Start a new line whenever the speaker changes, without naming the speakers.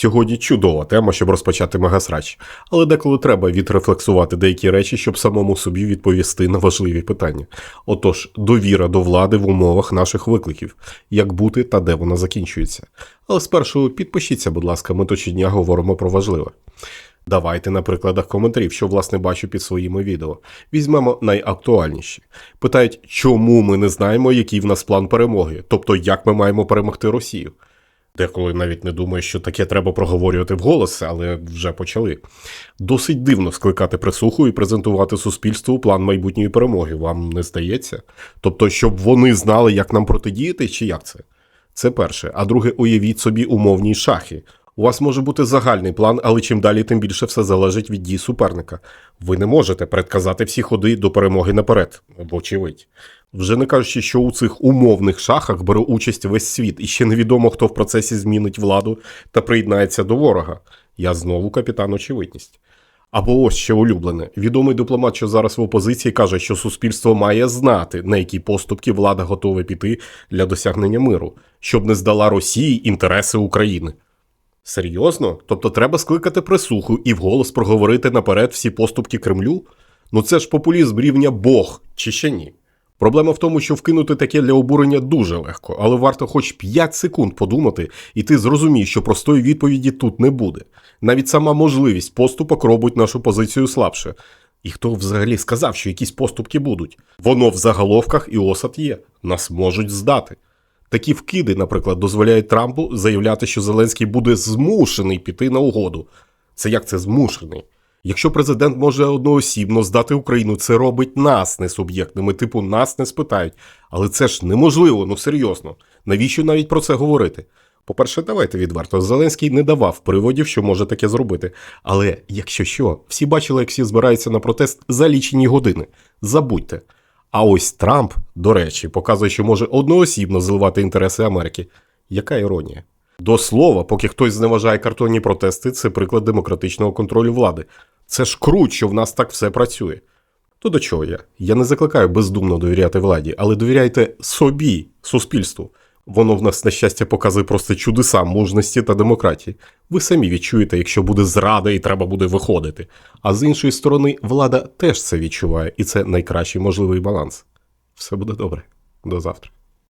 Сьогодні чудова тема, щоб розпочати мегасрач, але деколи треба відрефлексувати деякі речі, щоб самому собі відповісти на важливі питання. Отож, довіра до влади в умовах наших викликів, як бути та де вона закінчується. Але спершу підпишіться, будь ласка, ми то говоримо про важливе. Давайте на прикладах коментарів, що власне бачу під своїми відео. Візьмемо найактуальніші. Питають, чому ми не знаємо, який в нас план перемоги, тобто як ми маємо перемогти Росію. Деколи навіть не думаю, що таке треба проговорювати вголос, але вже почали. Досить дивно скликати присуху і презентувати суспільству план майбутньої перемоги. Вам не здається? Тобто, щоб вони знали, як нам протидіяти, чи як це? Це перше. А друге, уявіть собі умовні шахи. У вас може бути загальний план, але чим далі, тим більше все залежить від дій суперника. Ви не можете предказати всі ходи до перемоги наперед, вочевидь. Вже не кажучи, що у цих умовних шахах бере участь весь світ, і ще невідомо, хто в процесі змінить владу та приєднається до ворога. Я знову капітан очевидність. Або ось ще улюблене. Відомий дипломат, що зараз в опозиції, каже, що суспільство має знати, на які поступки влада готова піти для досягнення миру, щоб не здала Росії інтереси України. Серйозно? Тобто треба скликати присуху і вголос проговорити наперед всі поступки Кремлю? Ну це ж популізм рівня Бог, чи ще ні? Проблема в тому, що вкинути таке для обурення дуже легко, але варто хоч 5 секунд подумати, і ти зрозумієш, що простої відповіді тут не буде. Навіть сама можливість поступок робить нашу позицію слабше. І хто взагалі сказав, що якісь поступки будуть? Воно в заголовках і осад є. Нас можуть здати. Такі вкиди, наприклад, дозволяють Трампу заявляти, що Зеленський буде змушений піти на угоду. Це як це змушений? Якщо президент може одноосібно здати Україну, це робить нас несуб'єктними, типу нас не спитають. Але це ж неможливо, ну серйозно. Навіщо навіть про це говорити? По-перше, давайте відверто, Зеленський не давав приводів, що може таке зробити. Але якщо що, всі бачили, як всі збираються на протест за лічені години. Забудьте. А ось Трамп, до речі, показує, що може одноосібно зливати інтереси Америки. Яка іронія? До слова, поки хтось зневажає картонні протести, це приклад демократичного контролю влади. Це ж круть, що в нас так все працює. То до чого я? Я не закликаю бездумно довіряти владі, але довіряйте собі, суспільству. Воно в нас, на щастя, показує просто чудеса мужності та демократії. Ви самі відчуєте, якщо буде зрада і треба буде виходити. А з іншої сторони, влада теж це відчуває, і це найкращий можливий баланс. Все буде добре. До завтра.